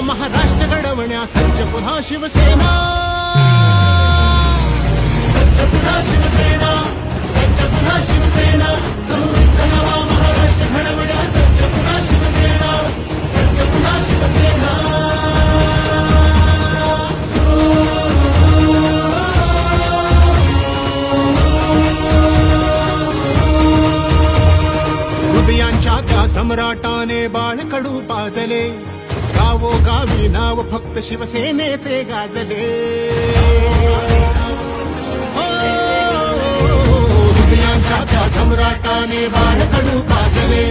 महाराष्ट्र घडवण्या सज्ज पुन्हा शिवसेना. सज्ज पुन्हा शिवसेना सज्ज पुन्हा शिवसेना. समृद्ध नवा महाराष्ट्र घडवण्या सज्ज पुन्हा शिवसेना सज्ज पुन्हा शिवसेना. हृदयांच्या त्या सम्राटाने बाळकडू पाजले. गावो गावी नाव फक्त शिवसेनेचे गाजले. हो, हृदयांच्या त्या सम्राटाने बाळकडू गाजले